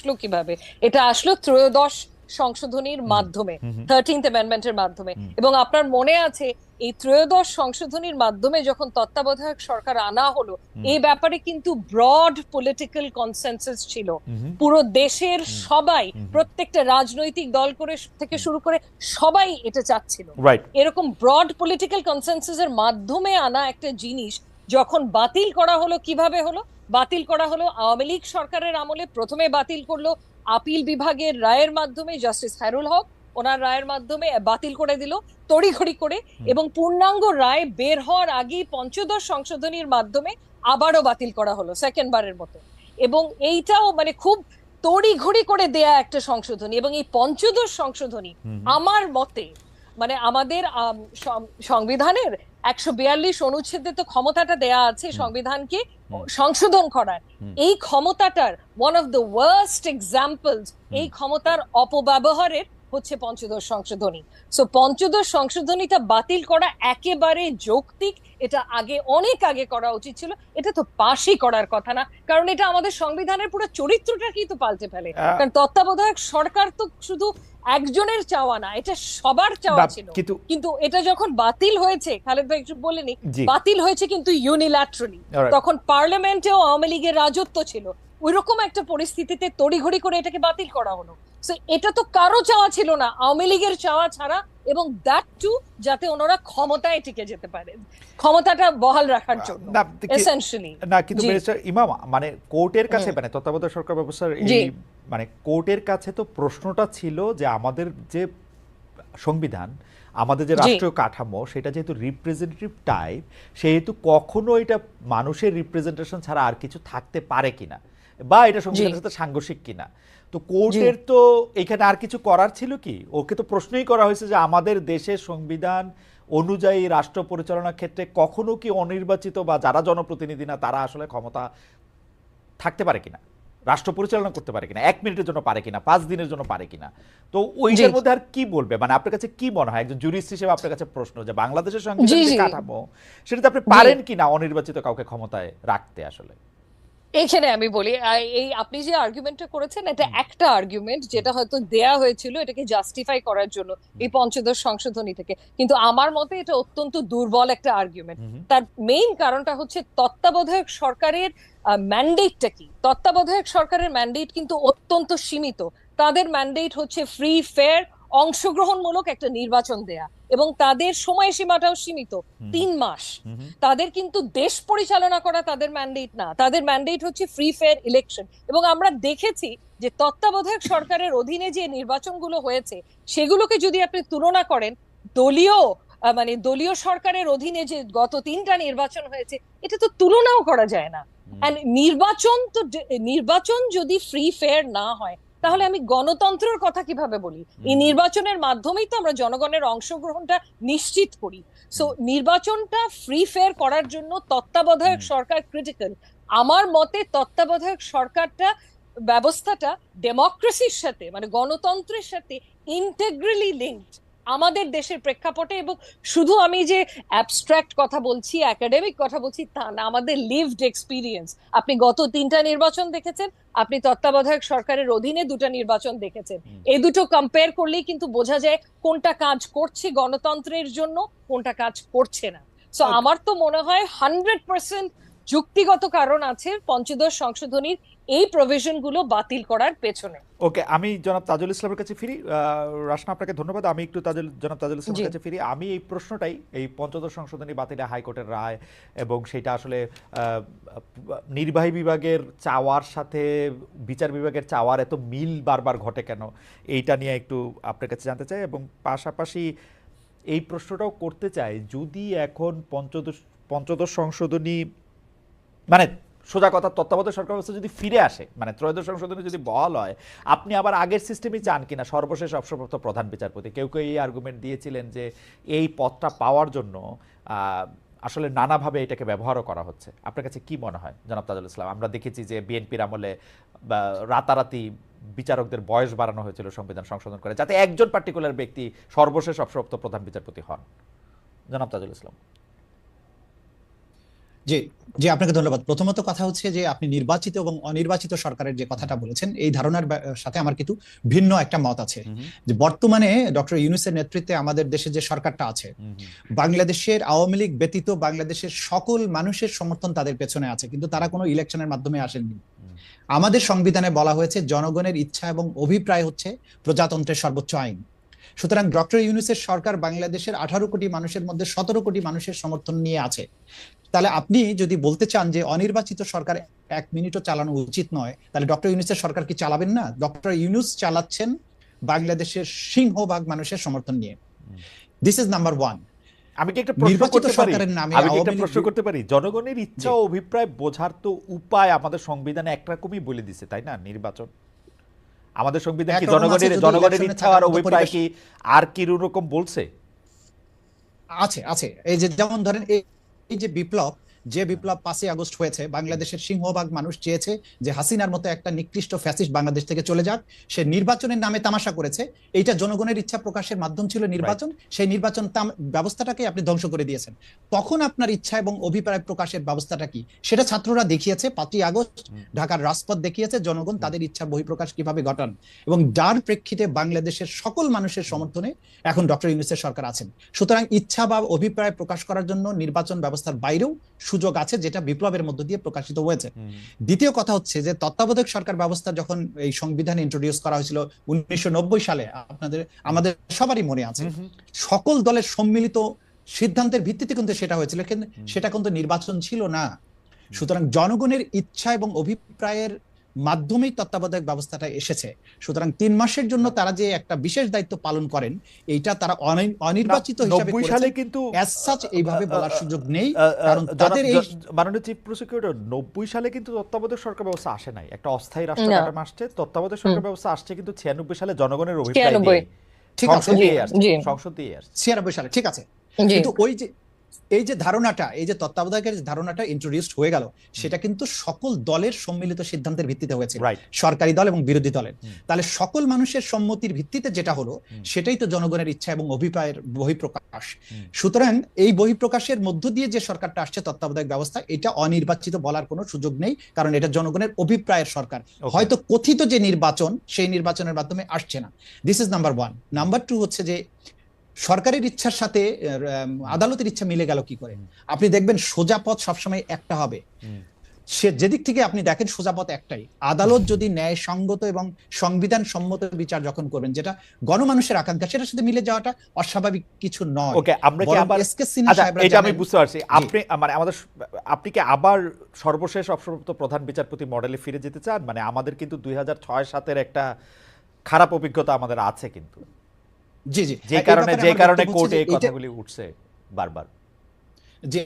আসলো কীভাবে? এটা আসলো ত্রয়োদশ সংশোধনীর মাধ্যমে থার্টিন্থ অ্যামেন্ডমেন্টের মাধ্যমে। এবং আপনার মনে আছে এই ত্রয়োদশ সংশোধনীর মাধ্যমে যখন তত্ত্বাবধায়ক সরকার আনা হলো এই ব্যাপারে কিন্তু ব্রড পলিটিক্যাল কনসেনসাস ছিল। পুরো দেশের সবাই প্রত্যেকটা রাজনৈতিক দল করে থেকে শুরু করে সবাই এটা চাচ্ছিল। এরকম ব্রড পলিটিক্যাল কনসেনসাসের মাধ্যমে আনা একটা জিনিস যখন বাতিল করা হলো কীভাবে হলো? বাতিল করা হলো। আওয়ামী লীগ সরকারের আমলে প্রথমে বাতিল করল আপিল বিভাগের রায়ের মাধ্যমে জাস্টিস হায়রুল হক। ওনার রায়ের মাধ্যমে বাতিল করে দিল তড়িঘড়ি করে এবং পূর্ণাঙ্গ রায় বের হওয়ার আগেই পঞ্চদশ সংশোধনীর মাধ্যমে আবারও বাতিল করা হলো সেকেন্ড বারের মতো। এবং এইটাও মানে খুব তড়িঘড়ি করে দেয়া একটা সংশোধনী এবং এই পঞ্চদশ সংশোধনী আমার মতে মানে আমাদের সংবিধানের একশো বিয়াল্লিশ অনুচ্ছেদে তো ক্ষমতাটা দেয়া আছে সংবিধানকে সংশোধন করার। এই ক্ষমতাটার one of the worst examples এই ক্ষমতার অপব্যবহারের হচ্ছে পঞ্চদশ সংশোধনী। সো পঞ্চদশ সংশোধনীটা বাতিল করা একেবারে যৌক্তিক। এটা আগে অনেক আগে করা উচিত ছিল। এটা তো পাশই করার কথা না। কারণ এটা আমাদের সংবিধানের পুরো চরিত্রটাকেই তো পাল্টে ফেলে। কারণ তত্ত্বাবধায়ক সরকার তো শুধু একজনের চাওয়া না এটা সবার চাওয়া ছিল। কিন্তু এটা যখন বাতিল হয়েছে খালেদ ভাই একটু বলেনি বাতিল হয়েছে কিন্তু ইউনিল্যাটারালি. তখন পার্লামেন্টেও আওয়ামী লীগের রাজত্ব ছিল। ওইরকম একটা পরিস্থিতিতে তড়িঘড়ি করে এটাকে বাতিল করা হলো। So এটা তো কারও চাওয়া ছিল না আওয়ামী লীগের চাওয়া ছাড়া এবং দ্যাট টু যাতে ওনারা ক্ষমতায় টিকে যেতে পারে। ক্ষমতাটা বহাল রাখার জন্য এসেনশিয়ালি না কিন্তু। ইমাম মানে কোর্টের কাছে মানে তত্ত্বাবধায়ক সরকার ব্যবস্থার এই মানে কোর্টের কাছে তো প্রশ্নটা ছিল যে আমাদের যে সংবিধান আমাদের যে রাষ্ট্রীয় কাঠামো সেটা যেহেতু রিপ্রেজেন্টেটিভ টাইপ সেহেতু কখনো এটা মানুষের রিপ্রেজেন্টেশন ছাড়া আর কিছু থাকতে পারে কিনা বা এটা সংবিধানের সাথে সাংঘর্ষিক কিনা। তো কোর্টের তো এখানে আর কিছু করার ছিল কি? ওকে তো প্রশ্নই করা হয়েছে যে আমাদের দেশের সংবিধান অনুযায়ী রাষ্ট্র পরিচালনার ক্ষেত্রে কখনো কি অনির্বাচিত বা যারা জনপ্রতিনিধি না তারা আসলে ক্ষমতা থাকতে পারে কিনা? রাষ্ট্র পরিচালনা করতে পারে কিনা এক মিনিটের জন্য পারে কিনা পাঁচ দিনের জন্য পারে কিনা। তো ওইটার মধ্যে আর কি বলবে? মানে আপনার কাছে কি মনে হয়? একজন জুরিস্ট হিসেবে আপনার কাছে প্রশ্ন যে বাংলাদেশের সঙ্গে কাঠামো সেটা তো সেটাতে আপনি পারেন কিনা অনির্বাচিত কাউকে ক্ষমতায় রাখতে আসলে? এখানে আমি বলি এই আপনি যে আর্গুমেন্টটা করেছেন এটা একটা আর্গুমেন্ট যেটা হয়তো দেয়া হয়েছিল এটাকে জাস্টিফাই করার জন্য এই পঞ্চদশ সংশোধনী থেকে। কিন্তু আমার মতে এটা অত্যন্ত দুর্বল একটা আর্গুমেন্ট তার মেইন কারণটা হচ্ছে তত্ত্বাবধায়ক সরকারের ম্যান্ডেটটা কি? তত্ত্বাবধায়ক সরকারের ম্যান্ডেট কিন্তু অত্যন্ত সীমিত। তাদের ম্যান্ডেট হচ্ছে ফ্রি ফেয়ার অংশগ্রহণমূলক একটা নির্বাচন দেয়া। এবং তাদের সময়সীমাটাও সীমিত তিন মাস। তাদের কিন্তু দেশ পরিচালনা করা তাদের ম্যান্ডেট না। তাদের ম্যান্ডেট হচ্ছে ফ্রি ফেয়ার ইলেকশন এবং আমরা দেখেছি যে তত্ত্বাবধায়ক সরকারের অধীনে যে নির্বাচনগুলো হয়েছে সেগুলোকে যদি আপনি তুলনা করেন দলীয় মানে দলীয় সরকারের অধীনে যে গত তিনটা নির্বাচন হয়েছে এটা তো তুলনাও করা যায় না। নির্বাচন তো নির্বাচন যদি ফ্রি ফেয়ার না হয় তাহলে আমি গণতন্ত্রের কথা কীভাবে বলি? এই নির্বাচনের মাধ্যমেই তো আমরা জনগণের অংশগ্রহণটা নিশ্চিত করি। সো নির্বাচনটা ফ্রি ফেয়ার করার জন্য তত্ত্বাবধায়ক সরকার ক্রিটিক্যাল আমার মতে তত্ত্বাবধায়ক সরকারটা ব্যবস্থাটা ডেমোক্রেসির সাথে মানে গণতন্ত্রের সাথে ইন্টেগ্রালি লিঙ্কড আমাদের দেশের প্রেক্ষাপটে এবং শুধু আমি যে অ্যাবস্ট্রাক্ট কথা বলছি একাডেমিক কথা বলছি তা না আমাদের লিভড এক্সপিরিয়েন্স আপনি গত তিনটা নির্বাচন দেখেছেন আপনি তত্ত্বাবধায়ক সরকারের অধীনে দুটো নির্বাচন দেখেছেন। এই দুটো কম্পেয়ার করলেই কিন্তু বোঝা যায় কোনটা কাজ করছে গণতন্ত্রের জন্য কোনটা কাজ করছে না। সো আমার তো মনে হয় হান্ড্রেড পার্সেন্ট যুক্তিগত কারণ আছে পঞ্চদশ সংশোধনীর এই প্রভিশনগুলো বাতিল করার পেছনে। ওকে আমি জনাব তাজুল ইসলামের কাছে ফিরি। রাশনা আপনাকে ধন্যবাদ। আমি একটু তাজুল জনাব তাজুল ইসলামের কাছে ফিরি। আমি এই প্রশ্নটাই এই পঞ্চদশ সংশোধনী বাতিলে হাইকোর্টের রায় এবং সেটা আসলে নির্বাহী বিভাগের চাওয়ার সাথে বিচার বিভাগের চাওয়ার এত মিল বারবার ঘটে কেন? এইটা নিয়ে একটু আপনার কাছে জানতে চাই এবং পাশাপাশি এই প্রশ্নটাও করতে চাই যদি এখন পঞ্চদশ পঞ্চদশ সংশোধনী মানে সোজা কথা, তত্ত্বাবধায়ক সরকার ব্যবস্থা যদি ফিরে আসে মানে ত্রয়োদশ সংশোধনে যদি বহাল হয়, আপনি আবার আগের সিস্টেমই চান কিনা? সর্বশেষ অবসরপ্রাপ্ত প্রধান বিচারপতি, কেউ কেউ এই আর্গুমেন্ট দিয়েছিলেন যে এই পদটা পাওয়ার জন্য আসলে নানাভাবে এটাকে ব্যবহারও করা হচ্ছে। আপনার কাছে কি মনে হয়, জনাব তাজুল ইসলাম? আমরা দেখেছি যে বিএনপির আমলে রাতারাতি বিচারকদের বয়স বাড়ানো হয়েছিল সংবিধান সংশোধন করে, যাতে একজন পার্টিকুলার ব্যক্তি সর্বশেষ অবসরপ্রাপ্ত প্রধান বিচারপতি হন। জনাব তাজুল ইসলাম। জি জি আপনাকে ধন্যবাদ। প্রথমত কথা হচ্ছে যে আপনি নির্বাচিত এবং অনির্বাচিত সরকারের যে কথাটা বলেছেন এই ধারণার সাথে আমার কিন্তু ভিন্ন একটা মত আছে। যে বর্তমানে ডক্টর ইউনুসের নেতৃত্বে আমাদের দেশে যে সরকারটা আছে বাংলাদেশের আওয়ামী লীগ ব্যতীত বাংলাদেশের সকল মানুষের সমর্থন তাদের পেছনে আছে কিন্তু তারা কোনো ইলেকশনের মাধ্যমে আসেননি। আমাদের সংবিধানে বলা হয়েছে জনগণের ইচ্ছা এবং অভিপ্রায় হচ্ছে প্রজাতন্ত্রের সর্বোচ্চ আইন। সুতরাং ডক্টর ইউনুসের সরকার বাংলাদেশের আঠারো কোটি মানুষের মধ্যে সতেরো কোটি মানুষের সমর্থন নিয়ে আছে। তাহলে আপনি যদি বলতে চান যে অনির্বাচিত সরকার এক মিনিটও চালানো উচিত নয় তাহলে ডক্টর ইউনুসের সরকার কি চালাবেন না? ডক্টর ইউনুস চালাচ্ছেন বাংলাদেশের সিংহভাগ মানুষের সমর্থন নিয়ে। দিস ইজ নাম্বার ওয়ান আমি কি একটা প্রশ্ন করতে পারি? আমি কি একটা প্রশ্ন করতে পারি? জনগণের ইচ্ছা ও অভিপ্রায় বোঝার তো উপায় আমাদের সংবিধানে একরকমই বলে দিছে তাই না? নির্বাচন। আমাদের সংবিধান কি আছে জনগণের জনগণের ইচ্ছা আর অভিপ্রায় কি আর কি রকম বলছে? আছে আছে। এই যে যেমন ধরেন এই যে বিপ্লব যে বিপ্লব পাঁচই আগস্ট হয়েছে বাংলাদেশের সিংহভাগ মানুষ চেয়েছে যে হাসিনার মতো একটা নিকৃষ্ট ফ্যাসিস্ট বাংলাদেশ থেকে চলে যাক। সে নির্বাচনের নামে তামাশা করেছে। এইটা জনগণের ইচ্ছা প্রকাশের মাধ্যম ছিল নির্বাচন। সেই নির্বাচন ব্যবস্থাটাকে আপনি ধ্বংস করে দিয়েছেন। তখন আপনার ইচ্ছা এবং অভিপ্রায় প্রকাশের ব্যবস্থাটা কি? সেটা ছাত্ররা দেখিয়েছে পাঁচই আগস্ট। ঢাকার রাজপথ দেখিয়েছে জনগণ তাদের ইচ্ছার বহিঃপ্রকাশ কীভাবে ঘটান। এবং যার প্রেক্ষিতে বাংলাদেশের সকল মানুষের সমর্থনে এখন ডক্টর ইউনুসের সরকার আছেন। সুতরাং ইচ্ছা বা অভিপ্রায় প্রকাশ করার জন্য নির্বাচন ব্যবস্থার বাইরেও সুযোগ আছে যেটা বিপ্লবের মধ্য দিয়ে প্রকাশিত হয়েছে। দ্বিতীয় কথা হচ্ছে যে তত্ত্বাবধায়ক সরকার ব্যবস্থা যখন এই সংবিধান ইন্ট্রোডিউস করা হয়েছিল উনিশশো নব্বই সালে আপনাদের আমাদের সবারই মনে আছে। সকল দলের সম্মিলিত সিদ্ধান্তের ভিত্তিতে কিন্তু সেটা হয়েছিল। কিন্তু সেটা কিন্তু নির্বাচন ছিল না। সুতরাং জনগণের ইচ্ছা এবং অভিপ্রায়ের মাধ্যমেই তত্ত্বাবধায়ক ব্যবস্থাটা এসেছে। সুতরাং তিন মাসের জন্য তারা যে একটা বিশেষ দায়িত্ব পালন করেন এইটা তারা অনির্বাচিত হিসাবে সালে কিন্তু এইভাবে বলার সুযোগ নেই কারণ তাদের এই মাননীয় চিফ প্রসিকিউটর নব্বই সালে কিন্তু তত্ত্বাবধায়ক সরকার ব্যবস্থা আসে নাই। একটা অস্থায়ী রাষ্ট্র। কাঠামো আসছে তত্ত্বাবধায়ক সরকার ব্যবস্থা আসছে কিন্তু ছিয়ানব্বই সালে জনগণের অভিপ্রায় ঠিক আছে। সংসদ দিয়ে আসছে। ছিয়ানব্বই সালে ঠিক আছে। কিন্তু ওই যে এই যে ধারণাটা এই যে তত্ত্বাবধায়কের যে ধারণাটা ইন্ট্রোডিউসড হয়ে গেল সেটা কিন্তু সকল দলের সম্মিলিত সিদ্ধান্তের ভিত্তিতে হয়েছে। সরকারি দল এবং বিরোধী দলের। তাহলে সকল মানুষের সম্মতির ভিত্তিতে যেটা হলো সেটাই তো জনগণের ইচ্ছা এবং অভিপ্রায়ের বহিঃপ্রকাশ। সুতরাং এই বহিঃপ্রকাশের মধ্য দিয়ে যে সরকারটা আসছে তত্ত্বাবধায়ক ব্যবস্থা এটা অনির্বাচিত বলার কোনো সুযোগ নেই কারণ এটা জনগণের অভিপ্রায়ের সরকার। হয়তো কথিত যে নির্বাচন সেই নির্বাচনের মাধ্যমে আসছে না। This is number one number two হচ্ছে যে সরকারের ইচ্ছার সাথে আদালতের ইচ্ছা মিলে গেল কি করে? আপনি দেখবেন সোজা পথ সবসময় একটা হবে। সে যেদিক থেকে আপনি দেখেন সোজা পথ একটাই। আদালত যদি ন্যায় সঙ্গত এবং সংবিধান সম্মত বিচার যখন করবেন যেটা গণমানুষের আকাঙ্ক্ষা সেটার সাথে মিলে যাওয়াটা অস্বাভাবিক কিছু নয়। ওকে আমরা কি আবার আচ্ছা এটা আমি বুঝতে পারছি। আপনি মানে আমাদের আপনি কি আবার সর্বশেষ অবসরপ্রাপ্ত প্রধান বিচারপতি মডেলে ফিরে যেতে চান? মানে আমাদের কিন্তু দুই হাজার ছয় সাতের একটা খারাপ অভিজ্ঞতা আমাদের আছে কিন্তু। জি জি। যে কারণে যে কারণে কোর্টে এই কথাগুলি উঠছে বারবার। যে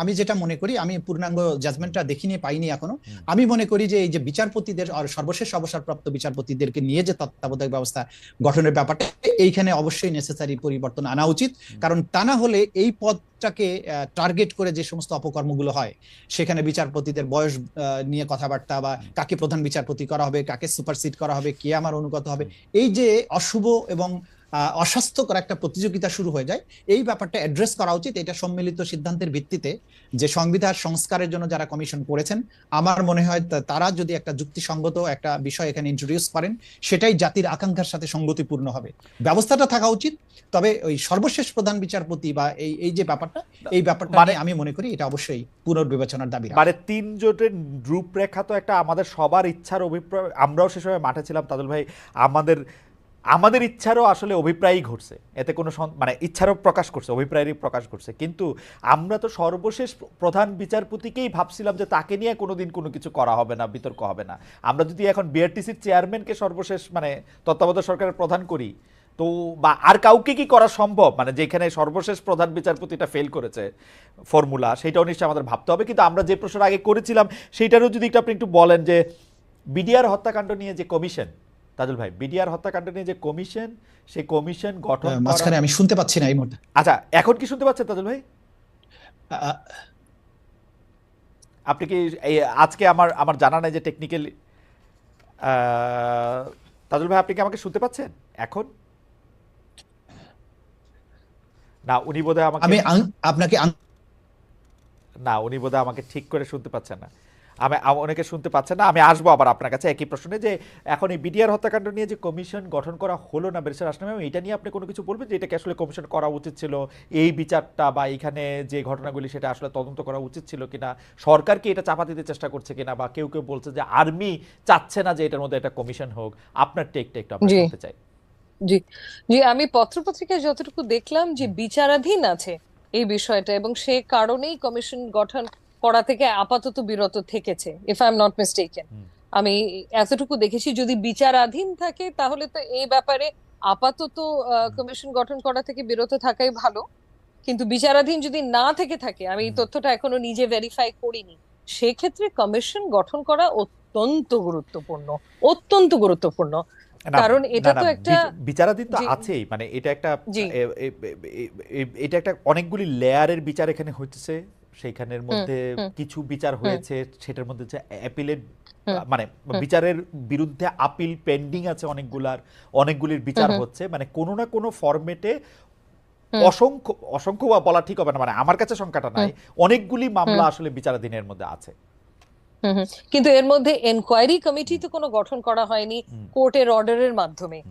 আমি যেটা মনে করি আমি পূর্ণাঙ্গ জাজমেন্টটা দেখিনি পাইনি এখনও। আমি মনে করি যে এই যে বিচারপতিদের আর সর্বশেষ অবসরপ্রাপ্ত বিচারপতিদেরকে নিয়ে যে তত্ত্বাবধায়ক ব্যবস্থা গঠনের ব্যাপারটা এইখানে অবশ্যই নেসেসারি পরিবর্তন আনা উচিত। কারণ তা না হলে এই পদটাকে টার্গেট করে যে সমস্ত অপকর্মগুলো হয় সেখানে বিচারপতিদের বয়স নিয়ে কথাবার্তা বা কাকে প্রধান বিচারপতি করা হবে কাকে সুপারসিড করা হবে কে আমার অনুগত হবে এই যে অশুভ এবং অস্বাস্থ্যকর একটা প্রতিযোগিতা শুরু হয়ে যায়। এই ব্যাপারটা অ্যাড্রেস করা উচিত। এটা সম্মিলিত সিদ্ধান্তের ভিত্তিতে যে সংবিধান সংস্কারের জন্য যারা কমিশন করেছেন আমার মনে হয় তারা যদি একটা যুক্তিসঙ্গত একটা বিষয় এখানে ইন্ট্রোডিউস করেন সেটাই জাতির আকাঙ্ক্ষার সাথে সঙ্গতিপূর্ণ হবে। ব্যবস্থাটা থাকা উচিত তবে ওই সর্বশেষ প্রধান বিচারপতি বা এই এই যে ব্যাপারটা এই ব্যাপারটা মানে- আমি মনে করি এটা অবশ্যই পুনর্বিবেচনার দাবি। মানে তিন জোটের রূপরেখা তো একটা আমাদের সবার ইচ্ছার অভিপ্রায় আমরাও সে সময় মাঠে ছিলাম। তাজুল ভাই আমাদের আমাদের ইচ্ছারও আসলে অভিপ্রায়ই ঘটছে। এতে কোনো মানে ইচ্ছারও প্রকাশ করছে, অভিপ্রায়েরই প্রকাশ করছে কিন্তু আমরা তো সর্বশেষ প্রধান বিচারপতিকেই ভাবছিলাম যে তাকে নিয়ে কোনোদিন কোনো কিছু করা হবে না, বিতর্ক হবে না। আমরা যদি এখন বিআরটিসির চেয়ারম্যানকে সর্বশেষ মানে তত্ত্বাবধায়ক সরকারের প্রধান করি, তো বা আর কাউকে কি করা সম্ভব? মানে যেখানে সর্বশেষ প্রধান বিচারপতিটা ফেল করেছে ফর্মুলা সেটাও নিশ্চয়ই আমাদের ভাবতে হবে। কিন্তু আমরা যে প্রশ্ন আগে করেছিলাম সেইটারও যদি একটু আপনি একটু বলেন যে বিডিআর হত্যাকাণ্ড নিয়ে যে কমিশন তাজুল ভাই বিডিআর হত্যাকাণ্ড নিয়ে যে কমিশন সেই কমিশন গঠন মাঝখানে আমি শুনতে পাচ্ছি না এই মুহূর্তে। আচ্ছা এখন কি শুনতে পাচ্ছেন তাজুল ভাই? আপনি কি আজকে আমার আমার জানা নাই যে টেকনিক্যাল তাজুল ভাই আপনি কি আমাকে শুনতে পাচ্ছেন এখন? না উনি বোধহয় আমাকে আমি আপনাকে না উনি বোধহয় আমাকে ঠিক করে শুনতে পাচ্ছেন না। আমি অনেকে শুনতে পাচ্ছেন না আমি আসব আবার আপনার কাছে একই প্রশ্নে যে এখন এই বিডিআর হত্যাকাণ্ড নিয়ে যে কমিশন গঠন করা হলো না বেরিসার আসলাম এটা নিয়ে আপনি কোনো কিছু বলবেন যে এটাকে আসলে কমিশন করা উচিত ছিল এই বিচারটা বা এখানে যে ঘটনাগুলি সেটা আসলে তদন্ত করা উচিত ছিল কিনা সরকার কি এটা চাপা দিতে চেষ্টা করছে কিনা বা কেউ কেউ বলছে যে আর্মি চাচ্ছে না যে এটার মধ্যে একটা কমিশন হোক আপনার টেকটা একটু জি। শুনতে চাই। জি। জি আমি পত্রপত্রিকায় যতটুকু দেখলাম যে বিচারাধীন আছে এই বিষয়টা এবং সে কারণেই কমিশন গঠন করা থেকে আপাতত বিরত থেকেছে if I am not mistaken আমি এতটুকু দেখেছি যদি বিচারাধীন থাকে তাহলে তো এই ব্যাপারে আপাতত কমিশন গঠন করা থেকে বিরত থাকাই ভালো। কিন্তু বিচারাধীন যদি না থেকে থাকে আমি এই তথ্যটা এখনও নিজে ভেরিফাই করিনি সেক্ষেত্রে কমিশন গঠন করা অত্যন্ত গুরুত্বপূর্ণ অত্যন্ত গুরুত্বপূর্ণ। কারণ এটা তো একটা- বিচ- বিচারাধীন তো আছেই মানে এটা একটা এটা একটা অনেকগুলি লেয়ারের বিচার এখানে হচ্ছে সেইখানের মধ্যে কিছু বিচার হয়েছে সেটার মধ্যে যে অ্যাপিলের মানে বিচারের বিরুদ্ধে আপিল পেন্ডিং আছে অনেকগুলার অনেকগুলির বিচার। হচ্ছে। মানে কোনো না কোনো ফরম্যাটে অসংখ্য অসংখ্য বা বলা ঠিক হবে না। মানে আমার কাছে সংখ্যাটা নাই। অনেকগুলি মামলা আসলে বিচারাধীনের মধ্যে আছে। কিন্তু এর মধ্যে এনকোয়ারি কমিটি তো কোনো গঠন করা হয়নি কোর্টের অর্ডারের মাধ্যমে।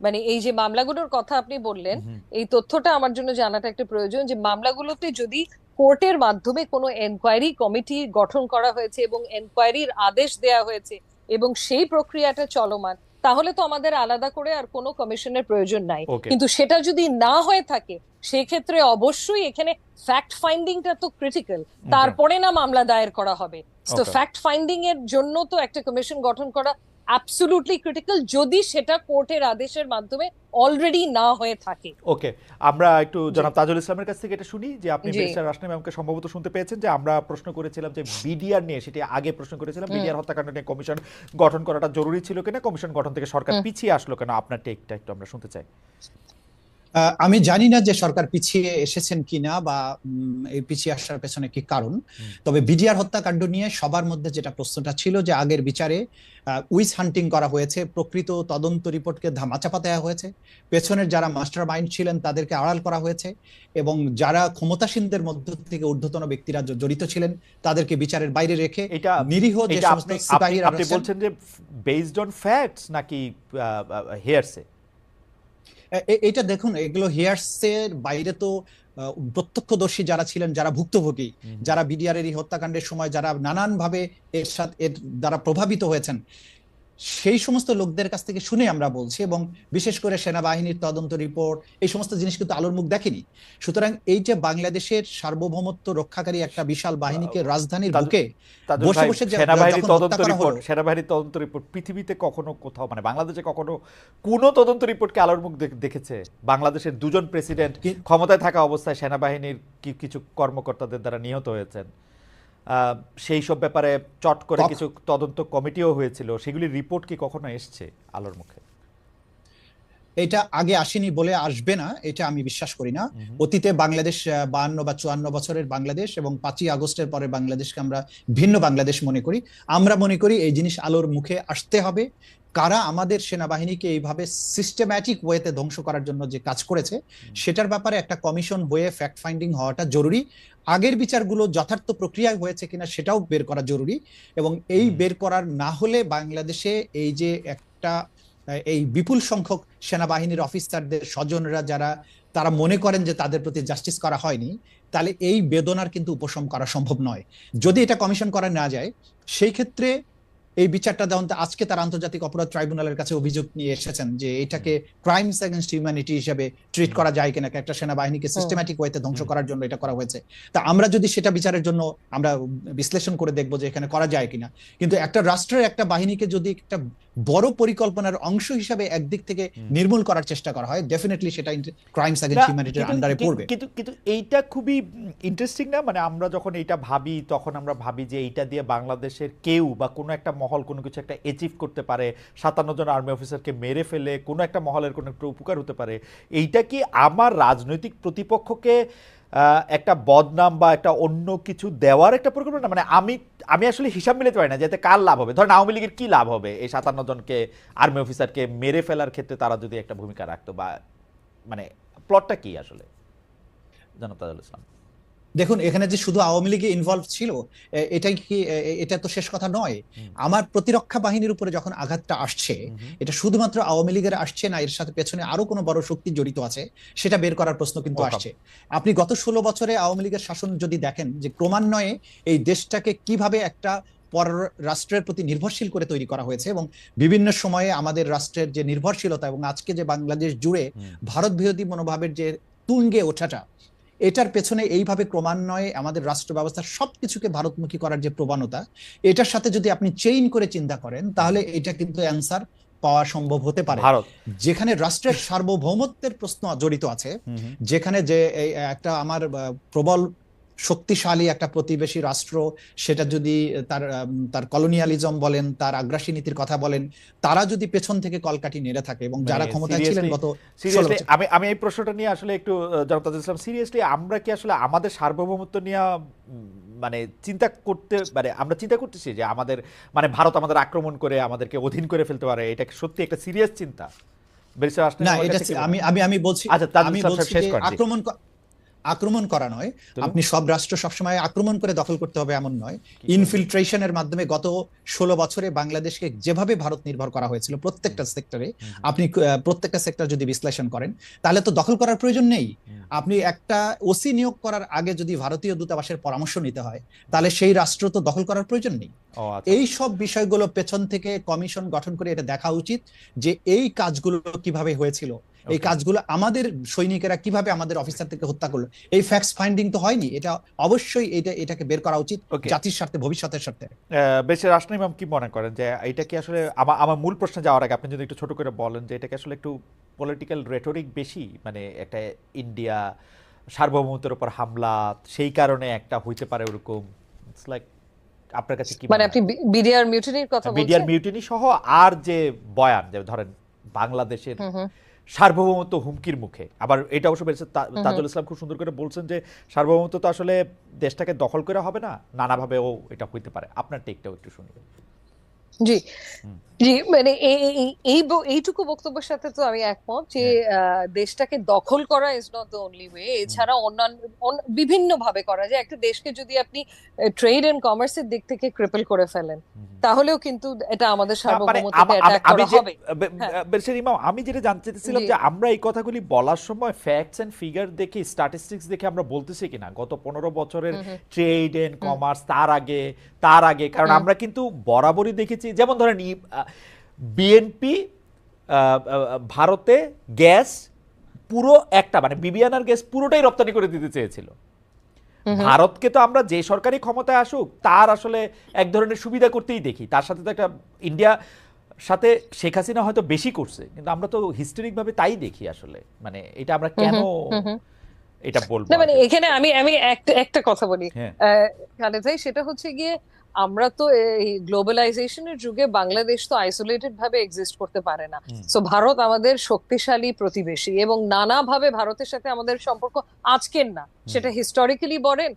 মানে এই যে মামলাগুলোর কথা আপনি বললেন এই তথ্যটা আমার জন্য জানাটা একটা প্রয়োজন যে মামলাগুলোতে যদি কোর্টের মাধ্যমে কোনো এনকোয়ারি কমিটি গঠন করা হয়েছে এবং এনকোয়ারির আদেশ দেয়া হয়েছে এবং সেই প্রক্রিয়াটা চলমান তাহলে তো আমাদের আলাদা করে আর কোনো কমিশনের প্রয়োজন নাই। কিন্তু সেটা যদি না হয়ে থাকে সেক্ষেত্রে অবশ্যই এখানে ফ্যাক্ট ফাইন্ডিংটা তো ক্রিটিক্যাল তারপরে না মামলা দায়ের করা হবে। তো ফ্যাক্ট ফাইন্ডিং এর জন্য তো একটা কমিশন গঠন করা অ্যাবসলুটলি ক্রিটিক্যাল যদি সেটা কোর্টের আদেশের মাধ্যমে অলরেডি না হয়ে থাকে। ওকে আমরা একটু জনাব তাজুল ইসলামের কাছ থেকে এটা শুনি যে আপনি মিস্টার ব্যারিস্টার আমাকে সম্ভবত শুনতে পেয়েছেন যে আমরা প্রশ্ন করেছিলাম যে বিডিআর নিয়ে সেটি আগে প্রশ্ন করেছিলাম। বিডিআর হত্যাকাণ্ড নিয়ে কমিশন গঠন করাটা জরুরি ছিল কিনা কমিশন গঠন থেকে সরকার পিছিয়ে আসলো কেন? আপনার টেকটা একটু আমরা শুনতে চাই। আমি জানি না যে সরকার পিছিয়ে এসেছেন কিনা বা এই পিছিয়ে আসার পেছনে কি কারণ। তবে বিডিআর হত্যাকাণ্ড নিয়ে সবার মধ্যে যেটা প্রশ্নটা ছিল যে আগের বিচারে উইস হান্টিং করা হয়েছে প্রকৃত তদন্ত রিপোর্টকে ধামাচাপা দেওয়া হয়েছে। পেছনের যারা মাস্টার মাইন্ড ছিলেন তাদেরকে আড়াল করা হয়েছে এবং যারা ক্ষমতাসীনদের মধ্য থেকে ঊর্ধ্বতন ব্যক্তিরা জড়িত ছিলেন তাদেরকে বিচারের বাইরে রেখে এটা নিরিহ যে সমস্ত সিপাহীরা আপনি বলছেন যে বেসড অন ফ্যাক্টস নাকি হেয়ারসে এটা দেখুন এগুলো হেয়ার্সের বাইরে তো প্রত্যক্ষদর্শী যারা ছিলেন যারা ভুক্তভোগী যারা বিডিআর এর হত্যাকাণ্ডের সময় যারা নানানভাবে এর সাথে এর দ্বারা প্রভাবিত হয়েছেন সেই সমস্ত লোকদের কাছ থেকে শুনে আমরা বলছি এবং বিশেষ করে সেনাবাহিনীর তদন্ত রিপোর্ট এই সমস্ত জিনিস কিন্তু আলোর মুখ দেখেনি। সুতরাং এই যে বাংলাদেশের সার্বভৌমত্ব রক্ষাকারী একটা বিশাল বাহিনীকে রাজধানীর বুকে বসে বসে সেনাবাহিনীর তদন্ত রিপোর্ট সেনাবাহিনীর তদন্ত রিপোর্ট পৃথিবীতে কখনো কোথাও মানে বাংলাদেশে কখনো কোনো তদন্ত রিপোর্টকে আলোর মুখ দেখেছে? বাংলাদেশের দুজন প্রেসিডেন্ট কি- ক্ষমতায় থাকা অবস্থায় সেনাবাহিনীর কিছু কর্মকর্তাদের দ্বারা নিহত হয়েছেন? সেই সব ব্যাপারে চট করে কিছু তদন্ত কমিটিও হয়েছিল। সেগুলির রিপোর্ট কি কখনো এসছে আলোর মুখে? এটা আগে আসেনি বলে আসবে না এটা আমি বিশ্বাস করি না। অতীতে বাংলাদেশ বাহান্ন বা চুয়ান্ন বছরের বাংলাদেশ এবং পাঁচই আগস্টের পরে বাংলাদেশকে আমরা ভিন্ন বাংলাদেশ মনে করি। আমরা মনে করি এই জিনিস আলোর মুখে আসতে হবে। কারা আমাদের সেনাবাহিনীকে এইভাবে সিস্টেম্যাটিক ওয়েতে ধ্বংস করার জন্য যে কাজ করেছে সেটার ব্যাপারে একটা কমিশন হয়ে ফ্যাক্ট ফাইন্ডিং হওয়াটা জরুরি। আগের বিচারগুলো যথার্থ প্রক্রিয়ায় হয়েছে কিনা সেটাও বের করা জরুরি এবং এই বের করার না হলে বাংলাদেশে এই যে একটা এই বিপুল সংখ্যক সেনাবাহিনীর অফিসারদের স্বজনরা যারা তারা মনে করেন যে তাদের প্রতি জাস্টিস করা হয়নি তাহলে এই বেদনার কিন্তু উপশম করা সম্ভব নয়। যদি এটা কমিশন করা না যায় সেই ক্ষেত্রে এই বিচারটা তা- আজকে তার আন্তর্জাতিক অপরাধ ট্রাইব্যুনালের কাছে অভিযোগ নিয়ে এসেছেন যে এটাকে ক্রাইমস এগেনস্ট হিউম্যানিটি হিসেবে ট্রিট করা যায় কিনা একটা সেনাবাহিনীকে সিস্টেম্যাটিক ওয়েতে ধ্বংস করার জন্য এটা করা হয়েছে। তা আমরা যদি সেটা বিচারের জন্য আমরা বিশ্লেষণ করে দেখব যে এখানে করা যায় কিনা। কিন্তু একটা রাষ্ট্রের একটা বাহিনীকে যদি একটা বড় পরিকল্পনার অংশ হিসাবে একদিক থেকে নির্মূল করার চেষ্টা করা হয়। ডেফিনেটলি সেটা ক্রাইমস এগেনস্ট হিউম্যানিটির আন্ডারে পড়বে। কিন্তু কিন্তু এইটা খুবই ইন্টারেস্টিং না? মানে আমরা যখন এইটা ভাবি তখন আমরা ভাবি যে এইটা দিয়ে বাংলাদেশের কেউ বা কোনো একটা মহল কোনো কিছু একটা অ্যাচিভ করতে পারে সাতান্ন জন আর্মি অফিসারকে মেরে ফেলে কোনো একটা মহলের কোনো একটা উপকার হতে পারে। এইটা কি আমার রাজনৈতিক প্রতিপক্ষকে একটা বদনাম বা একটা অন্য কিছু দেওয়ার একটা পরিকল্পনা মানে আমি আমি আসলে হিসাব মিলাতে পারি না যাতে কার লাভ হবে। ধরেন আওয়ামী লীগের কী লাভ হবে? এই সাতান্ন জনকে আর্মি অফিসারকে মেরে ফেলার ক্ষেত্রে তারা যদি একটা ভূমিকা রাখতো বা মানে প্লটটা কি আসলে? জনতা ইসলাম। দেখুন এখানে যে শুধু আওয়ামী লীগে ইনভলভ ছিল এটাই কি এটা তো শেষ কথা নয়। আমার প্রতিরক্ষা বাহিনীর উপরে যখন আঘাতটা আসছে এটা শুধুমাত্র আওয়ামী লীগের আসছে না এর সাথে পেছনে আরও কোনো বড় শক্তি জড়িত আছে সেটা বের করার প্রশ্ন কিন্তু আসছে। আপনি গত ষোলো বছরে আওয়ামী লীগের শাসন যদি দেখেন যে ক্রমান্বয়ে এই দেশটাকে কীভাবে একটা পর রাষ্ট্রের প্রতি নির্ভরশীল করে তৈরি করা হয়েছে এবং বিভিন্ন সময়ে আমাদের রাষ্ট্রের যে নির্ভরশীলতা এবং আজকে যে বাংলাদেশ জুড়ে ভারত বিরোধী মনোভাবের যে তুঙ্গে ওঠাটা এটার পেছনে এইভাবে ক্রমান্বয়ে আমাদের রাষ্ট্র ব্যবস্থার সব কিছুকে ভারতমুখী করার যে প্রবণতা এটার সাথে যদি আপনি চেইন করে চিন্তা করেন তাহলে এটা কিন্তু অ্যান্সার পাওয়া সম্ভব হতে পারে ভারত যেখানে রাষ্ট্রের সার্বভৌমত্বের প্রশ্ন জড়িত আছে। যেখানে যে একটা আমার প্রবল শক্তিশালী একটা প্রতিবেশী রাষ্ট্র সেটা যদি তার তার কলোনিয়ালিজম বলেন তার আগ্রাসী নীতির কথা বলেন তারা যদি পেছন থেকে কলকাঠি নেড়ে থাকে এবং যারা মানে ক্ষমতায় ছিলেন গত সিরিয়াসলি আমি আমি এই প্রশ্নটা নিয়ে আসলে একটু জনতা ইসলাম সিরিয়াসলি আমরা কি আসলে আমাদের সার্বভৌমত্ব নিয়ে মানে চিন্তা করতে মানে আমরা চিন্তা করতেছি যে আমাদের মানে ভারত আমাদের আক্রমণ করে আমাদেরকে অধীন করে ফেলতে পারে এটা সত্যি একটা সিরিয়াস চিন্তা? না এটা আমি আমি আমি বলছি আচ্ছা, আমি বলছি। আক্রমণ আক্রমণ করা নয়। আপনি সব রাষ্ট্র সবসময় আক্রমণ করে দখল করতে হবে এমন নয়? ইনফিল্ট্রেশনের মাধ্যমে গত ষোলো বছরে বাংলাদেশকে যেভাবে ভারত নির্ভর করা হয়েছিল প্রত্যেকটা সেক্টরে আপনি প্রত্যেকটা সেক্টর যদি বিশ্লেষণ করেন তাহলে তো দখল করার প্রয়োজন নেই। আপনি একটা ওসি নিয়োগ করার আগে যদি ভারতীয় দূতাবাসের পরামর্শ নিতে হয় তাহলে সেই রাষ্ট্র তো দখল করার প্রয়োজন নেই। আচ্ছা। এই সব বিষয়গুলো পেছন থেকে কমিশন গঠন করে এটা দেখা উচিত যে এই কাজগুলো কীভাবে হয়েছিল। এই কাজগুলো আমাদের সৈনিকেরা কীভাবে আমাদের অফিসার থেকে হত্যা করল? এই ফ্যাক্টস ফাইন্ডিং তো হয়নি এটা অবশ্যই এটা এটাকে বের করা উচিত জাতির স্বার্থে ভবিষ্যতের স্বার্থে। বেশি রাষ্ট্র ইমাম কি মনে করেন যে এটা কি আসলে আমার আমার মূল প্রশ্নে যাওয়ার আগে আপনি যদি একটু ছোট করে বলেন যে এটা কি আসলে একটু পলিটিক্যাল রেটরিক বেশি মানে একটা ইন্ডিয়া সার্বভৌমত্বের উপর হামলা সেই কারণে একটা হইতে পারে ওরকম ইটস লাইক আপনার কাছে কি মানে আপনি বিডিআর মিউটিনির কথা মিডিয়ার বলছেন? মিউটিনি সহ আর যে বয়ান যে ধরেন বাংলাদেশের সার্বভৌমত্ব হুমকির মুখে। আবার এটা অবশ্য বেশ তাজুল ইসলাম খুব সুন্দর করে বলছেন যে সার্বভৌমত্ব তো আসলে দেশটাকে দখল করা হবে না নানাভাবেও এটা হইতে পারে। আপনার টেকটাও একটু শুনি জি। জি মানে এই- এইটুকু বক্তব্যের সাথে তো আমি একমত যে আহ, দেশটাকে দখল করা is not the only way এছাড়া অন্যান্য বিভিন্ন ভাবে করা যায়। একটা দেশকে যদি আপনি ট্রেড এন্ড কমার্সের দিক থেকে ক্রিপল করে ফেলেন তাহলেও কিন্তু এটা আমাদের মানে সার্বভৌমত্বকে আমি- অ্যাটাক করা হবে। বে- হ্যাঁ। ইমাম আমি যেটা জানতে চাইছিলাম যে আমরা এই কথাগুলি বলার সময় ফ্যাক্টস এন্ড ফিগার দেখে স্ট্যাটিস্টিক্স দেখে আমরা বলতেছি কিনা? গত পনেরো বছরের। ট্রেড এন্ড কমার্স তার আগে তার আগে কারণ আমরা কিন্তু বরাবরই দেখেছি যেমন ধরেন বিএনপি ভারতে গ্যাস পুরো একটা মানে বিবিয়ানার গ্যাস পুরোটাই রপ্তানি করে দিতে চেয়েছিল। ভারতকে তো আমরা যে সরকারি ক্ষমতায় আসুক তার আসলে এক ধরনের সুবিধা করতেই দেখি। তার সাথে তো একটা ইন্ডিয়া সাথে শেখ হাসিনা হয়তো বেশি করছে কিন্তু আমরা তো হিস্টোরিক ভাবে তাই দেখি আসলে। মানে এটা আমরা কেন। এটা বলব মানে এখানে আমি আমি একটা একটা কথা বলি। হ্যাঁ। ভাই সেটা হচ্ছে গিয়ে আমরা তো এই গ্লোবালাইজেশনের যুগে বাংলাদেশ তো আইসোলেটেড ভাবে এক্সিস্ট করতে পারে না। সো ভারত আমাদের শক্তিশালী প্রতিবেশী এবং নানাভাবে ভারতের সাথে আমাদের সম্পর্ক আজকের না। সেটা হিস্টোরিক্যালি বলেন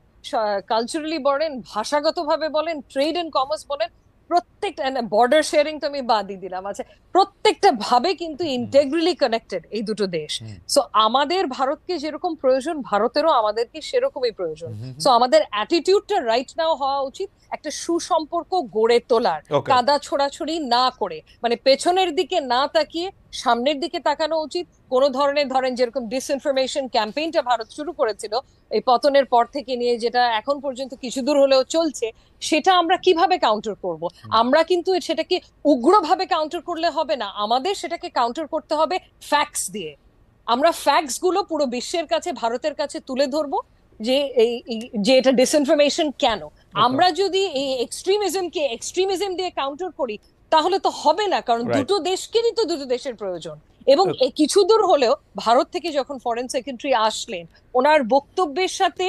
কালচারালি বলেন ভাষাগতভাবে বলেন ট্রেড এন্ড কমার্স বলেন প্রত্যেকটা বর্ডার শেয়ারিং তো আমি বাদই দিলাম আচ্ছা প্রত্যেকটা ভাবে কিন্তু ইন্টেগ্রালি কানেক্টেড এই দুটো দেশ। সো আমাদের ভারতকে যেরকম প্রয়োজন ভারতেরও আমাদেরকে সেরকমই প্রয়োজন। সো আমাদের অ্যাটিটিউডটা রাইট নাও হওয়া উচিত একটা সুসম্পর্ক গড়ে তোলার কাদা ছোড়াছড়ি না করে। মানে পেছনের দিকে না তাকিয়ে সামনের দিকে তাকানো উচিত। কোন ধরনের ধরেন যেরকম ডিসইনফরমেশন ক্যাম্পেইনটা ভারত শুরু করেছিল এই পতনের পর থেকে নিয়ে যেটা এখন পর্যন্ত কিছু দূর হলেও চলছে সেটা আমরা কীভাবে কাউন্টার করব? আমরা কিন্তু সেটাকে উগ্রভাবে কাউন্টার করলে হবে না। আমাদের সেটাকে কাউন্টার করতে হবে ফ্যাক্টস দিয়ে। আমরা ফ্যাক্টসগুলো পুরো বিশ্বের কাছে ভারতের কাছে তুলে ধরবো যে এই যে এটা ডিসইনফরমেশন কেন? আমরা যদি এই এক্সট্রিমিজমকে এক্সট্রিমিজম দিয়ে কাউন্টার করি তাহলে তো হবে না কারণ দুটো দেশকেরই তো দুটো দেশের প্রয়োজন। এবং Okay. কিছু দূর হলেও ভারত থেকে যখন ফরেন সেক্রেটারি আসলেন ওনার বক্তব্যের সাথে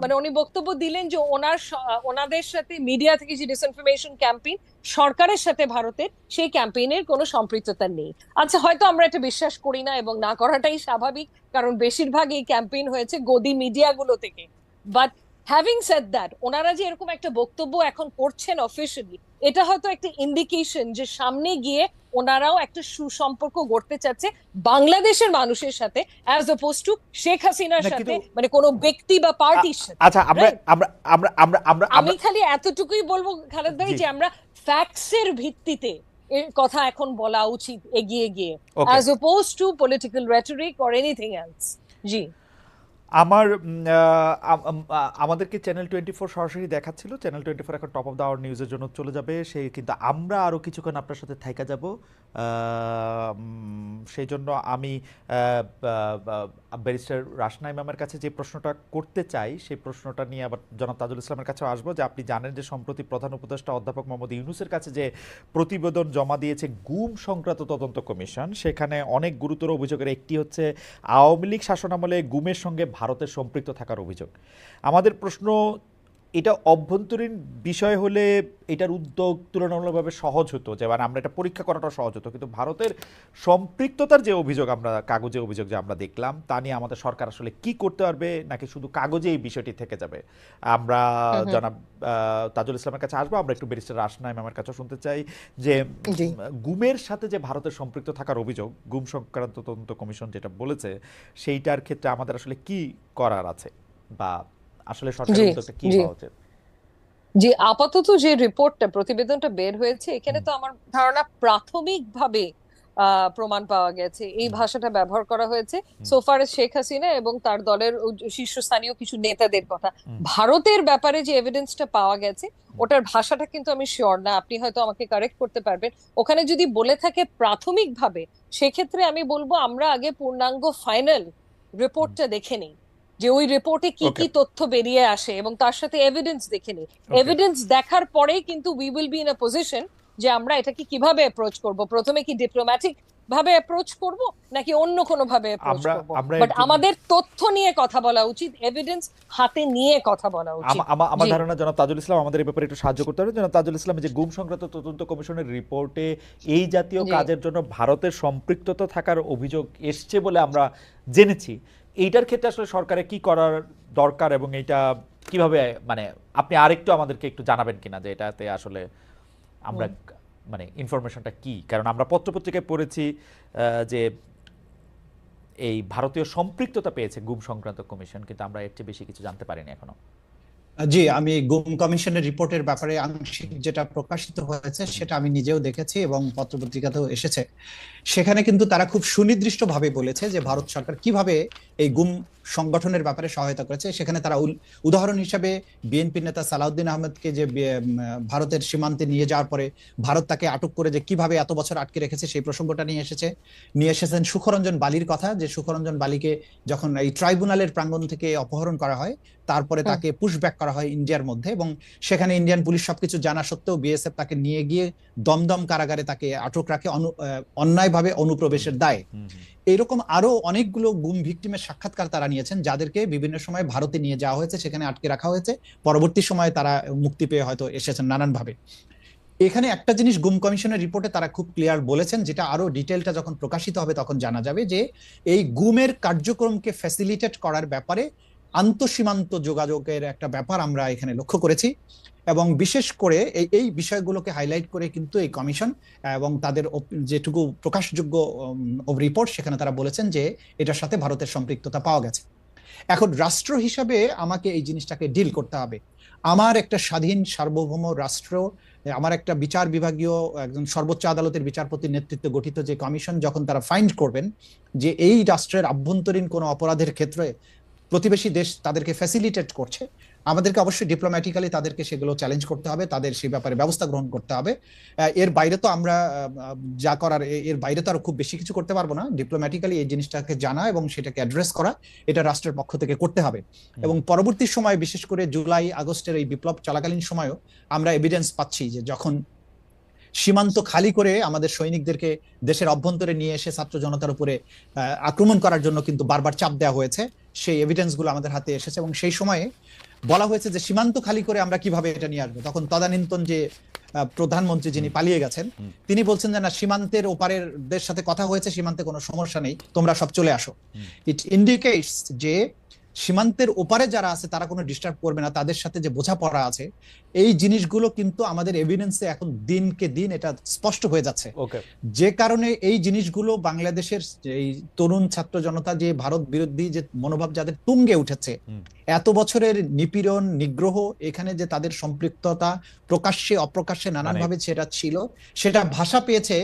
মানে উনি বক্তব্য দিলেন যে ওনার ওনাদের সাথে মিডিয়া থেকে যে ডিসইনফরমেশন ক্যাম্পেইন সরকারের সাথে ভারতের সেই ক্যাম্পেইনের কোনো সম্পৃক্ততা নেই আচ্ছা হয়তো আমরা এটা বিশ্বাস করি না এবং না করাটাই স্বাভাবিক কারণ বেশিরভাগ এই ক্যাম্পেইন হয়েছে গদি মিডিয়াগুলো থেকে বাট হ্যাভিং সেড দ্যাট ওনারা যে এরকম একটা বক্তব্য এখন করছেন অফিসিয়ালি এটা হয়তো একটা ইন্ডিকেশন যে সামনে গিয়ে ওনারাও একটা সুসম্পর্ক গড়তে চাচ্ছে বাংলাদেশের মানুষের সাথে অ্যাজ অপোজ টু শেখ হাসিনার সাথে মানে কোনো ব্যক্তি বা পার্টির সাথে আচ্ছা আমরা আমরা আমরা আমরা আমরা আমি খালি এতটুকুই বলব খালেদ ভাই যে আমরা ফ্যাক্টসের ভিত্তিতে এর কথা এখন বলা উচিত এগিয়ে গিয়ে as oppose to political rhetoric or anything else জি। আমার আমাদেরকে চ্যানেল টোয়েন্টি ফোর সরাসরি দেখাচ্ছিল। চ্যানেল টোয়েন্টি ফোর এখন টপ অফ দ্য আওয়ার নিউজের জন্য চলে যাবে। সেই কিন্তু আমরা আরও কিছুক্ষণ আপনার সাথে থাইকা যাব। সেই জন্য আমি ব্যারিস্টার রাসনা ইমামের কাছে যে প্রশ্নটা করতে চাই, সেই প্রশ্নটা নিয়ে আবার জনাব তাজুল ইসলামের কাছেও আসব যে আপনি জানেন যে সম্প্রতি প্রধান উপদেষ্টা অধ্যাপক মোহাম্মদ ইউনুসের কাছে যে প্রতিবেদন জমা দিয়েছে গুম সংক্রান্ত তদন্ত কমিশন, সেখানে অনেক গুরুতর অভিযোগের একটি হচ্ছে আওয়ামী লীগ শাসনামলে গুমের সঙ্গে ভারতের সম্পৃক্ত থাকার অভিযোগ। আমাদের প্রশ্ন এটা অভ্যন্তরীণ বিষয় হলে এটার উদ্যোগ তুলনামূলকভাবে সহজ হতো যে মানে আমরা এটা পরীক্ষা করাটা সহজ হতো। কিন্তু ভারতের সম্পৃক্ততার যে অভিযোগ আমরা কাগজে অভিযোগ যে আমরা দেখলাম তা নিয়ে আমাদের সরকার আসলে কি করতে পারবে নাকি শুধু কাগজে এই বিষয়টি থেকে যাবে? আমরা। জনাব তাজুল ইসলামের কাছে আসব আমরা একটু ব্যারিস্টার রাসনা ইমামের কাছে শুনতে চাই যে গুমের সাথে যে ভারতের সম্পৃক্ত থাকার অভিযোগ গুম সংক্রান্ত তদন্ত কমিশন যেটা বলেছে সেইটার ক্ষেত্রে আমাদের আসলে কি করার আছে? বা আসলে সরকারের জি, উদ্যোগটা কি হওয়া উচিত? যে আপাতত যে রিপোর্টটা প্রতিবেদনটা বের হয়েছে এখানে তো আমার ধারণা প্রাথমিকভাবে প্রমাণ পাওয়া গেছে। এই ভাষাটা ব্যবহার করা হয়েছে। সোফার শেখ হাসিনা এবং তার দলের শীর্ষস্থানীয় কিছু নেতাদের কথা। ভারতের ব্যাপারে যে এভিডেন্সটা পাওয়া গেছে ওটার ভাষাটা কিন্তু আমি শিওর না। আপনি হয়তো আমাকে কারেক্ট করতে পারবেন। ওখানে যদি বলে থাকে প্রাথমিকভাবে সেক্ষেত্রে আমি বলব আমরা আগে পূর্ণাঙ্গ ফাইনাল রিপোর্টটা দেখে নিই। যে ওই রিপোর্টে কি কি তথ্য বেরিয়ে আসে এবং তার সাথে এভিডেন্স দেখে নিই এভিডেন্স দেখার পরেই কিন্তু we will be in a position যে আমরা এটাকে কীভাবে অ্যাপ্রোচ করব? প্রথমে কি ডিপ্লোম্যাটিক ভাবে অ্যাপ্রোচ করব নাকি অন্য কোনো ভাবে অ্যাপ্রোচ করব? বাট আমাদের তথ্য নিয়ে কথা বলা উচিত এভিডেন্স হাতে নিয়ে কথা বলা উচিত। আমা- আমা- আমার। ধারণা জনাব তাজুল ইসলাম আমাদের এই ব্যাপারে একটু সাহায্য করতে পারবেন জনাব তাজুল ইসলাম যে গুম সংক্রান্ত তদন্ত কমিশনের রিপোর্টে এই জাতীয় কাজের জন্য ভারতের সম্পৃক্ততা থাকার অভিযোগ এসছে বলে আমরা জেনেছি। এইটার ক্ষেত্রে আসলে সরকারের কি করার দরকার এবং এটা কীভাবে মানে আপনি আরেকটু আমাদেরকে একটু জানাবেন কিনা যে এটাতে আসলে আমরা মানে ইনফরমেশনটা কি? কারণ আমরা পত্রপত্রিকায় পড়েছি যে এই ভারতীয় সম্পৃক্ততা পেয়েছে গুম সংক্রান্ত কমিশন কিন্তু আমরা এর চেয়ে বেশি কিছু জানতে পারিনি এখনও। জি আমি গুম কমিশনের রিপোর্টের ব্যাপারে আংশিক যেটা প্রকাশিত হয়েছে সেটা আমি নিজেও দেখেছি এবং পত্রপত্রিকাতেও এসেছে। সেখানে কিন্তু তারা খুব সুনির্দিষ্টভাবে বলেছে যে ভারত সরকার কীভাবে এই গুম সংগঠনের ব্যাপারে সহায়তা করেছে। সেখানে তারা উল- উদাহরণ হিসাবে বিএনপি নেতা সালাউদ্দিন আহমেদকে যে ভারতের সীমান্তে নিয়ে যাওয়ার পরে ভারত তাকে আটক করে যে কীভাবে এত বছর আটকে রেখেছে সেই প্রসঙ্গটা নিয়ে এসেছে। নিয়ে এসেছেন সুখরঞ্জন বালির কথা যে সুখরঞ্জন বালিকে যখন এই ট্রাইব্যুনালের প্রাঙ্গণ থেকে অপহরণ করা হয় তারপরে। তাকে পুশব্যাক করা হয় ইন্ডিয়ার মধ্যে এবং সেখানে ইন্ডিয়ান পুলিশ সবকিছু জানা সত্ত্বেও বিএসএফ তাকে নিয়ে গিয়ে দমদম কারাগারে তাকে আটক রাখে অনু- অন্যায়ভাবে অনুপ্রবেশের দায়। হুম। আরও অনেকগুলো গুম ভিকটিমের সাক্ষাৎকার তারা নিয়েছেন, যাদেরকে বিভিন্ন সময় ভারতে নিয়ে যাওয়া হয়েছে, সেখানে আটকে রাখা হয়েছে পরবর্তী সময়ে তারা মুক্তি পেয়ে হয়তো এসেছেন নানানভাবে এখানে একটা জিনিস গুম কমিশনের রিপোর্টে তারা খুব ক্লিয়ার বলেছেন, যেটা আরও ডিটেলটা যখন প্রকাশিত হবে তখন জানা যাবে যে এই গুমের কার্যক্রমকে ফ্যাসিলিটেট করার ব্যাপারে আন্তঃসীমান্ত যোগাযোগের একটা ব্যাপার আমরা এখানে লক্ষ্য করেছি এবং বিশেষ করে এই এই বিষয়গুলোকে হাইলাইট করে কিন্তু এই কমিশন এবং তাদের যেটুকু প্রকাশযোগ্য রিপোর্ট সেখানে তারা বলেছেন যে এটার সাথে ভারতের সম্পৃক্ততা পাওয়া গেছে। এখন রাষ্ট্র হিসাবে আমাকে এই জিনিসটাকে ডিল করতে হবে। আমার একটা স্বাধীন সার্বভৌম রাষ্ট্র, আমার একটা বিচার বিভাগীয় একজন সর্বোচ্চ আদালতের বিচারপতির নেতৃত্বে গঠিত যে কমিশন যখন তারা ফাইন্ড করবেন যে এই রাষ্ট্রের আভ্যন্তরীণ কোনো অপরাধের ক্ষেত্রে প্রতিবেশী দেশ তাদেরকে ফ্যাসিলিটেট করছে আমাদেরকে অবশ্যই ডিপ্লোম্যাটিক্যালি তাদেরকে সেগুলো চ্যালেঞ্জ করতে হবে তাদের সেই ব্যাপারে ব্যবস্থা গ্রহণ করতে হবে। এর বাইরে তো আমরা যা করার এর বাইরে তো আর খুব বেশি কিছু করতে পারব না। ডিপ্লোম্যাটিক্যালি এই জিনিসটাকে জানা এবং সেটাকে অ্যাড্রেস করা এটা রাষ্ট্রের পক্ষ থেকে করতে হবে। এবং পরবর্তী সময় বিশেষ করে জুলাই আগস্টের এই বিপ্লব চলাকালীন সময়ও আমরা এভিডেন্স পাচ্ছি যে যখন সীমান্ত খালি করে আমাদের সৈনিকদেরকে দেশের অভ্যন্তরে নিয়ে এসে ছাত্র জনতার উপরে আক্রমণ করার জন্য কিন্তু বারবার চাপ দেওয়া হয়েছে। সেই এভিডেন্সগুলো আমাদের হাতে এসেছে এবং সেই সময়ে বলা হয়েছে যে সীমান্ত খালি করে আমরা কীভাবে এটা নিয়ে আসব। তখন তদানীন্তন যে প্রধানমন্ত্রী যিনি পালিয়ে গেছেন তিনি বলছেন যে না সীমান্তের ওপারের দের সাথে কথা হয়েছে সীমান্তে কোনো সমস্যা নেই তোমরা সব চলে আসো। ইট ইন্ডিকেটস যে সীমান্তের ওপারে যারা আছে তারা কোনো ডিস্টার্ব করবে না। তাদের সাথে যে বোঝাপড়া আছে এই জিনিসগুলো কিন্তু আমাদের এভিডেন্সে এখন দিনকে দিন এটা স্পষ্ট হয়ে যাচ্ছে। যে কারণে এই জিনিসগুলো বাংলাদেশের এই তরুণ ছাত্র জনতা যে ভারত বিরোধী যে মনোভাব যাদের তুঙ্গে উঠেছে এত বছরের নিপীড়ন নিগ্রহ এখানে যে তাদের সম্পৃক্ততা প্রকাশ্যে অপ্রকাশ্যে নানানভাবে সেটা ছিল সেটা ভাষা পেয়েছে।